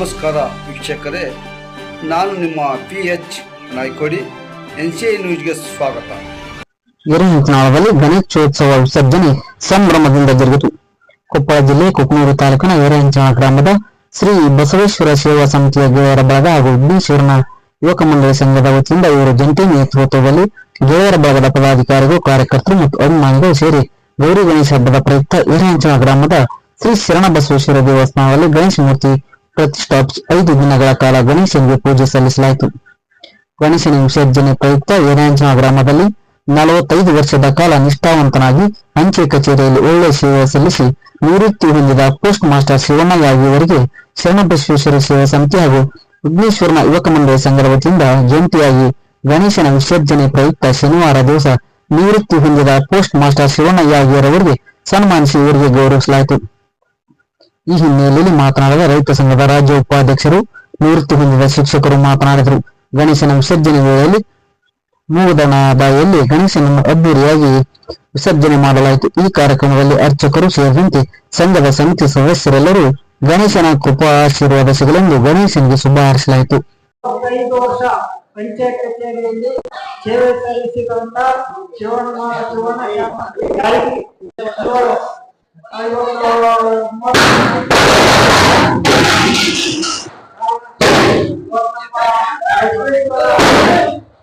ನಮಸ್ಕಾರ ವೀಕ್ಷಕರೇ, ನಾನು ನಿಮ್ಮ P H Naykodi N C I ನ್ಯೂಸ್ಗೆ ಸ್ವಾಗತ. ಹಿರೇಹಂಕನಾಳದಲ್ಲಿ ಗಣೇಶೋತ್ಸವ ವಿಸರ್ಜನೆ ಸಂಭ್ರಮದಿಂದ ಜರುಗಿತು. ಕೊಪ್ಪಳ ಜಿಲ್ಲೆ ಕುಕ್ನೂರು ತಾಲೂಕಿನ ಹಿರೇಹಂಚನಾಳ ಗ್ರಾಮದ ಶ್ರೀ ಬಸವೇಶ್ವರ ಸೇವಾ ಸಮಿತಿಯ ಗೆಳೆಯರ ಬಳಗ ಹಾಗೂ ವಿಘ್ನೇಶ್ವರನ ಯುವಕ ಮಂಡಳಿ ಸಂಘದ ವತಿಯಿಂದ ಇವರು ಜಂಟಿ ನೇತೃತ್ವದಲ್ಲಿ ಗೆಳೆಯರ ಬಳಗದ ಪದಾಧಿಕಾರಿಗಳು, ಕಾರ್ಯಕರ್ತರು ಮತ್ತು ಅಭಿಮಾನಿಗಳು ಸೇರಿ ಗೌರಿ ಗಣೇಶ ಹಬ್ಬದ ಪ್ರಯುಕ್ತ ಹಿರೇಹಂಚನಾಳ ಗ್ರಾಮದ ಶ್ರೀ ಶರಣ ಬಸವೇಶ್ವರ ದೇವಸ್ಥಾನದಲ್ಲಿ ಗಣೇಶ ಮೂರ್ತಿ ಪ್ರತಿಷ್ಠಾಪಿಸಿ ಐದು ದಿನಗಳ ಕಾಲ ಗಣೇಶನಿಗೆ ಪೂಜೆ ಸಲ್ಲಿಸಲಾಯಿತು. ಗಣೇಶನ ವಿಸರ್ಜನೆ ಪ್ರಯುಕ್ತ ಏರಾಂಜನ ಗ್ರಾಮದಲ್ಲಿ ನಲವತ್ತೈದು ವರ್ಷದ ಕಾಲ ನಿಷ್ಠಾವಂತನಾಗಿ ಅಂಚೆ ಕಚೇರಿಯಲ್ಲಿ ಒಳ್ಳೆ ಸೇವೆ ಸಲ್ಲಿಸಿ ನಿವೃತ್ತಿ ಹೊಂದಿದ ಪೋಸ್ಟ್ ಮಾಸ್ಟರ್ ಶಿವಣ್ಣಯಾಗಿ ಅವರಿಗೆ ಶರಣಬಸವೇಶ್ವರ ಸೇವಾ ಸಮಿತಿ ಹಾಗೂ ವಿಘ್ನೇಶ್ವರನ ಯುವಕ ಮಂಡಳಿ ಸಂಘದ ವತಿಯಿಂದ ಜಂಟಿಯಾಗಿ ಗಣೇಶನ ವಿಸರ್ಜನೆ ಪ್ರಯುಕ್ತ ಶನಿವಾರ ದಿವಸ ನಿವೃತ್ತಿ ಹೊಂದಿದ ಪೋಸ್ಟ್ ಮಾಸ್ಟರ್ ಶಿವಣ್ಣಯ್ಯರವರಿಗೆ ಸನ್ಮಾನಿಸಿ ಇವರಿಗೆ ಗೌರವಿಸಲಾಯಿತು. ಈ ಹಿನ್ನೆಲೆಯಲ್ಲಿ ಮಾತನಾಡಿದ ರೈತ ಸಂಘದ ರಾಜ್ಯ ಉಪಾಧ್ಯಕ್ಷರು ನಿವೃತ್ತಿ ಹೊಂದಿದ ಶಿಕ್ಷಕರು ಮಾತನಾಡಿದರು. ಗಣೇಶನ ವಿಸರ್ಜನೆ ವೇಳೆಯಲ್ಲಿ ಮೂವದನ ಬಾಯಲ್ಲಿ ಗಣೇಶನನ್ನು ಅದ್ದೂರಿಯಾಗಿ ವಿಸರ್ಜನೆ ಮಾಡಲಾಯಿತು. ಈ ಕಾರ್ಯಕ್ರಮದಲ್ಲಿ ಅರ್ಚಕರು ಸೇರಿದಂತೆ ಸಂಘದ ಸಮಿತಿ ಸದಸ್ಯರೆಲ್ಲರೂ ಗಣೇಶನ ಕೃಪಾ ಆಶೀರ್ವಾದ ಸಿಗಲೆಂದು ಗಣೇಶನಿಗೆ ಶುಭ ಹಾರಿಸಲಾಯಿತು. ಸೇವೆ ಸಲ್ಲಿಸಿದಂತ ಶಿವಣ್ಣ ಶಿವಣ್ಣ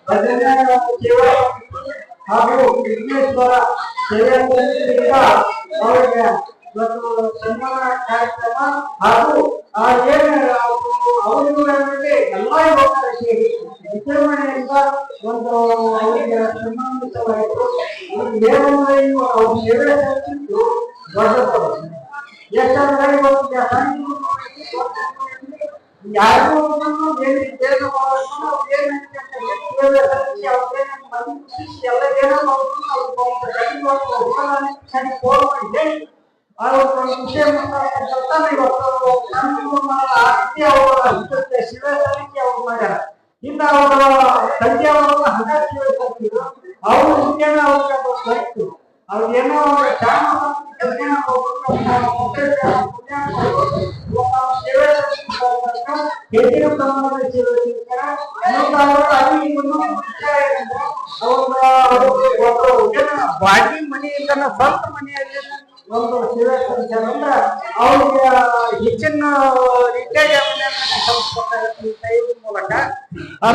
ಭಜನೆ ಸೇವೆ ಹಾಗೂ ವಿಘ್ನೇಶ್ವರ ಸೇವೆ ಸಲ್ಲಿಸಿದ ಅವರಿಗೆ ಮತ್ತು ಸನ್ಮಾನ ಕಾರ್ಯಕ್ರಮ ಹಾಗೂ ಏನು ಅವರಿಗೆ ಎಲ್ಲ ಯುವಕರ ಸೇರಿ ವಿಜೃಂಭಣೆಯಿಂದ ಒಂದು ಅವರಿಗೆ ಇವು ಅವ್ರ ಸೇವೆ ಸಲ್ಲಿಸಿದ್ದು ಯಾರು ಇನ್ನು ಅವರ ತಂದೆ ಅವರನ್ನ ಹಣ ಏನಂದ್ರೆ ಅವ್ರ ಬಾಗಿ ಮನೆಯಿಂದ ಸ್ವಂತ ಮನೆಯಲ್ಲಿ ಒಂದು ಸೇವೆ ಸಲ್ಲಿಸ್ಯಾರ ಅಂದ್ರೆ ಅವ್ರಿಗೆ ಹೆಚ್ಚಿನ ರೀತಿಯಾಗಿ ಇದ್ರ ಮೂಲಕ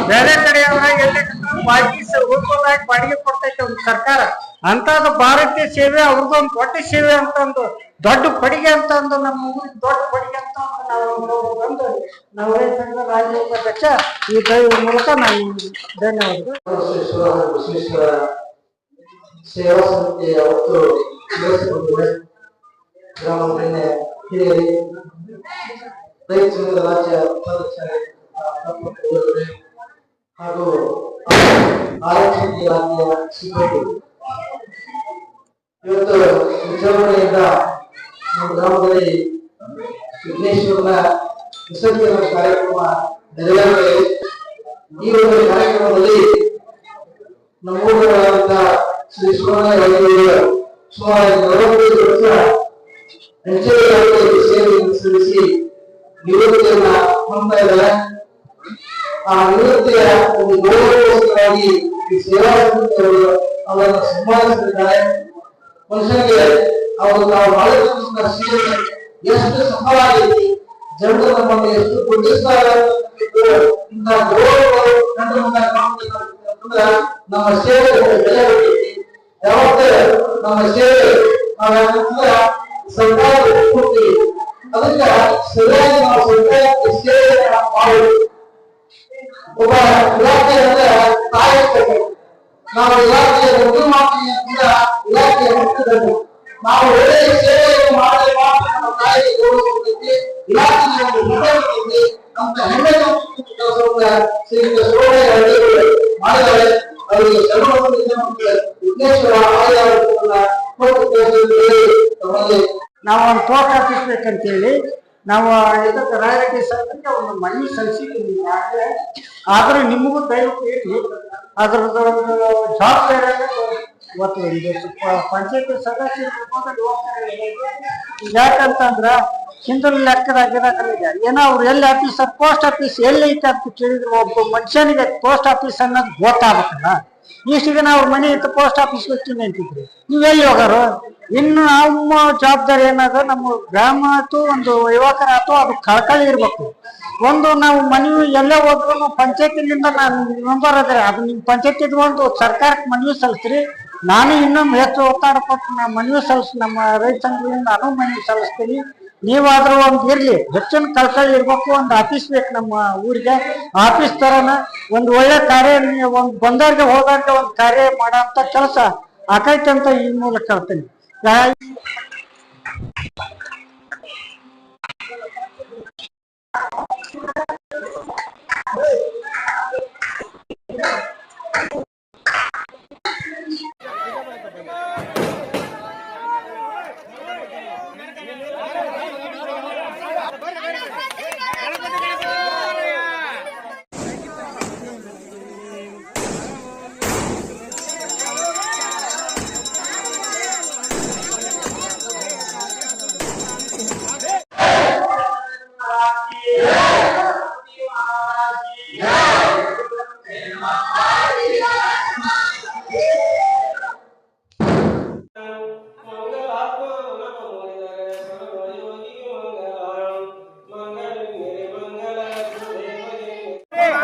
ಬೇರೆ ಕಡೆಯವರ ಎಲ್ಲಿ ಬಾಡಿಗೆ ರೂಪವಾಗಿ ಬಾಡಿಗೆ ಕೊಡ್ತೈತೆ ಒಂದು ಸರ್ಕಾರ. ಅಂತದ್ದು ಭಾರತೀಯ ಸೇವೆ, ಅವ್ರದ್ದು ಒಂದು ದೊಡ್ಡ ಸೇವೆ ಅಂತ ಒಂದು ದೊಡ್ಡ ಕೊಡುಗೆ ಅಂತ ಒಂದು ನಮ್ಮ ಊರಿಗೆ ದೊಡ್ಡ ಕೊಡುಗೆ ಅಂತ ನಾವು ಬಂದು ನಾವು ರೈತ ಸಂಘದ ರಾಜ್ಯ ಈ ದೈವ ಮೂಲಕ ನಾನು ಧನ್ಯವಾದಗಳು. ಸೇವಾ ಗ್ರಾಮದಲ್ಲಿ ಹಿರಿಯರಿ ರೈತ ಸಂಘದ ರಾಜ್ಯ ಉಪಾಧ್ಯಕ್ಷರೇ ಹಾಗೂ ನಮ್ಮ ಗ್ರಾಮದಲ್ಲಿ ವಿಘ್ನೇಶ್ವರನ ವಿಸರ್ಜನಾ ಕಾರ್ಯಕ್ರಮ ನೆರವೇರಿದೆ ಈ ಒಂದು ಕಾರ್ಯಕ್ರಮದಲ್ಲಿ ನಮ್ಮೂರಾದಂತ ಶ್ರೀ ಸುಮಾರು ನಲವತ್ತೈದು ಸೇವೆಯನ್ನು ಸಲ್ಲಿಸಿ ನಿವೃತ್ತಿಯನ್ನ ಆ ನಿವೃತ್ತಿಯ ಒಂದು ಗೌರವವಾಗಿ ಈ ಸೇವಾ ಸಮಿತಿಯವರು ಅವರನ್ನು ಮನುಷ್ಯನಿಗೆ ಅವರು ನಾವು ಮಾಡಿದಂತಹ ಸೇವೆ ಎಷ್ಟು ಸಫಲವಾಗೈತಿ ಜನರು ನಮ್ಮನ್ನು ಎಷ್ಟು ಅನ್ನೋದಕ್ಕೆ ಇಂತಹ ಗೌರವಗಳು ಕಂಡು ಬಂದಾಗ ನಮ್ಮ ಸೇವೆ ಬೆಲೆ ಯಾವತ್ತೇ ನಮ್ಮ ಸೇವೆ ನಾವೇನಂದ್ರೆ ಸರ್ಕಾರದ ಕೊಡ್ತೀವಿ ಅದಕ್ಕೆ ಸರಿಯಾಗಿ ನಾವು ಸರ್ಕಾರಕ್ಕೆ ಸೇವೆಯನ್ನ ಮಾಡಬೇಕು ಒಬ್ಬ ಇಲಾಖೆ ಅಂದ್ರೆ ತಾಯಿ ಕೊಟ್ಟು ನಾವು ಇಲಾಖೆಯ ಒಂದು ಮಾಡ್ತೀವಿ ಅಂತಂದ್ರೆ ಇಲಾಖೆಯ ಮುಖ್ಯದಲ್ಲಿ ನಾವು ಒಳ್ಳೆಯ ಸೇವೆಯನ್ನು ಮಾಡಿ ಮಾತ್ರ ನಮ್ಮ ತಾಯಿಗೆ ಗೌರವ ಕೊಡ್ತೈತಿ ಇಲಾಖೆಗೆ ಒಂದು ಹೆಮ್ಮೆ ಬರ್ತೈತಿ ಅಂತ ಹೆಮ್ಮೆ ಕೆಲಸವನ್ನ ಶ್ರೀಯುತ ಸೋಮಯ್ಯ ಹಳ್ಳಿಗಳು ಮಾಡಿದ್ದಾರೆ ನಾವು ಒಂದು ತೋಟ ಹೇಳಿ ನಾವು ಇದಕ್ಕೆ ರಾಯರಿಗೆ ಸರ್ಕಾರಕ್ಕೆ ಒಂದು ಮನೆ ಸಲ್ಲಿಸಿದ್ದೀವಿ ಆದ್ರೆ ನಿಮಗೂ ದಯವಿಟ್ಟು ಹೇಳಿ. ಅದ್ರದ್ದು ಒಂದು ಜವಾಬ್ದಾರಿ ಇವತ್ತು ಪಂಚಾಯತ್ ಸದಸ್ಯರು ಯಾಕಂತಂದ್ರ ಹಿಂದಿನ ಲೆಕ್ಕದಾಗಿರಾಗಲಿದೆ ಏನೋ ಅವ್ರು ಎಲ್ಲಿ ಆಫೀಸ್ ಪೋಸ್ಟ್ ಆಫೀಸ್ ಎಲ್ಲಿ ಐತೆ ಅಂತ ಕೇಳಿದ್ರೆ ಒಬ್ಬ ಮನುಷ್ಯನಿಗೆ ಪೋಸ್ಟ್ ಆಫೀಸ್ ಅನ್ನೋದು ಗೊತ್ತಾಗಬೇಕಲ್ಲ ಇಷ್ಟಿಗೆ ನಾವು ಮನೆ ಇತ್ತು ಪೋಸ್ಟ್ ಆಫೀಸ್ ಹೋಗ್ತೀನಿ ಅಂತಿದ್ರು ನೀವು ಎಲ್ಲಿ ಹೋಗೋರು? ಇನ್ನು ನಮ್ಮ ಜವಾಬ್ದಾರಿ ಏನಾದ್ರು ನಮ್ಮ ಗ್ರಾಮ ಆಯ್ತು ಒಂದು ಯುವಕರ ಆಯ್ತು ಅದು ಕಳ್ಕಳಿ ಇರ್ಬೇಕು. ಒಂದು ನಾವು ಮನವಿ ಎಲ್ಲೇ ಹೋದ್ರು ಪಂಚಾಯತಿನಿಂದ ನಾನು ಮೆಂಬರ್ ಅದ್ರೆ ಅದು ನಿಮ್ ಪಂಚಾಯತಿ ಒಂದು ಸರ್ಕಾರಕ್ಕೆ ಮನವಿ ಸಲ್ಲಿಸ್ರಿ. ನಾನು ಇನ್ನೊಂದು ಹೆಚ್ಚು ಒತ್ತಡ ಕೊಟ್ಟು ನಾ ಮನವಿ ಸಲ್ಲಿಸ್ ನಮ್ಮ ರೈತ ಸಂಘದಿಂದ ನಾನು ಮನವಿ ಸಲ್ಲಿಸ್ತೀನಿ. ನೀವಾದ್ರೂ ಒಂದು ಇರ್ಲಿ, ಹೆಚ್ಚಿನ ಕಳ್ಕಳಿ ಇರ್ಬೇಕು, ಒಂದು ಆಫೀಸ್ ಬೇಕು ನಮ್ಮ ಊರಿಗೆ. ಆಫೀಸ್ ತರನ ಒಂದು ಒಳ್ಳೆ ಕಾರ್ಯ, ಒಂದು ಬಂದವ್ರಿಗೆ ಹೋದಾಗ ಒಂದು ಕಾರ್ಯ ಮಾಡಂತ ಕೆಲಸ ಆಕೈತೆ ಅಂತ ಈ ಮೂಲಕ ಹೇಳ್ತೀನಿ.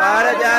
महाराजा